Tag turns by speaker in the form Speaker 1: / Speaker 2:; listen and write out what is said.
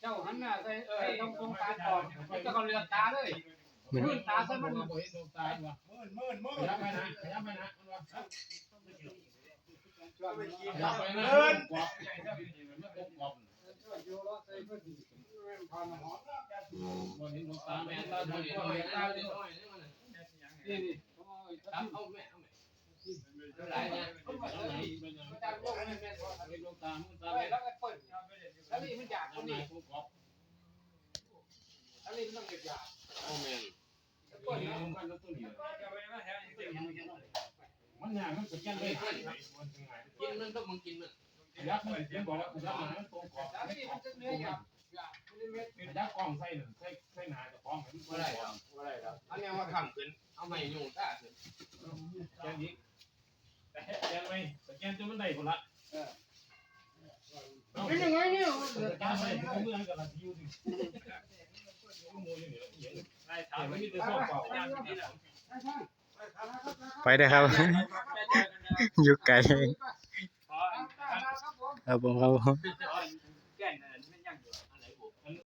Speaker 1: เจ้าหันหน้าใส่เออต้องตรงตากรอบเจ้าก็เลือกตาเลยมือตาใส่มัน
Speaker 2: มื่นมื่นมื่นขยับไปนะขยับไปนะขยับไปนะกรอบกรอน ตาแม่ตาบนนี้ลงตาเลย
Speaker 1: นี่นี่
Speaker 2: เอาแม่เอาแม่หลายนะเอาไหนเป็นยังไงลงตาลงตา
Speaker 1: ไป
Speaker 2: แม่
Speaker 1: แล้วก็เปิดแล้วนี่มันอยาก
Speaker 2: เอา
Speaker 1: คน
Speaker 2: ไหน
Speaker 1: นี้
Speaker 2: กรอบ
Speaker 1: แล้วนี่มันต้องอยาก
Speaker 2: เอาแม่
Speaker 1: เปิด
Speaker 2: นี่
Speaker 1: แล้ว
Speaker 2: มันก็ตัวนี้มันยากมันสแกนเลย
Speaker 3: กินมันต้องมึงกินมัน
Speaker 2: ยักษ์มันบอกว่ายักมันตรงกรอบ
Speaker 1: นี่มันจะเนื้ออยากอยากมิลลิเมตร
Speaker 2: ยักษ์กล้องใส่หนึ่งใส่ใส่หนาจะกล้องมัน
Speaker 3: ว่าไรครับว่าไรครับอันนี้มาขำขึ้นเอาไม่ยุ่งตาขึ้น
Speaker 2: แกนนี้แต่แกนไม่สแกนจนมันได้ผลละ
Speaker 1: เป็นยังไงเนี่ย
Speaker 2: สแกนไม่ได้เมื่อกับเราที่อยู่ดิมูอยู่นี่อย่างใช่ถามไม่มีแต่ซ่อมเปล่า
Speaker 4: ไปได้ครับ อยู่ไกล
Speaker 1: ครับผม
Speaker 4: ครับผมครับผม
Speaker 3: อ๋อ